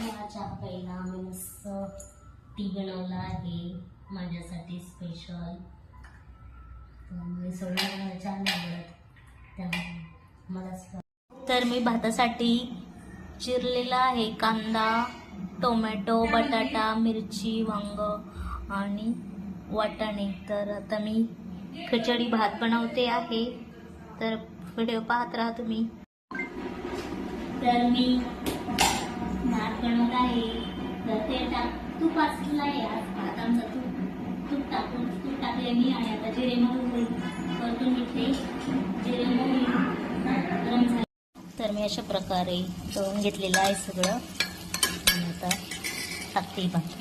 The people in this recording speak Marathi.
चहा पहिला आम्ही मस्त टी बनवला आहे. माझ्यासाठी स्पेशल त्यामुळे सगळ्यांना छान आवडत त्यामुळे मला तर मी भातासाठी चिरलेला आहे कांदा टोमॅटो बटाटा मिरची वांग आणि वाटाणे. तर आता मी खिचडी भात बनवते आहे. तर व्हिडिओ पाहत राहा तुम्ही. तर मी तूप असलेलं आहे आज भात आमचा तूप तूप टाकून तूप टाकले मी आणि आता जिरे मोहरी परतून घेतले जिरे मोहरी गरम झाले. तर मी अशा प्रकारे तळून घेतलेलं आहे सगळं. आता टाकते भात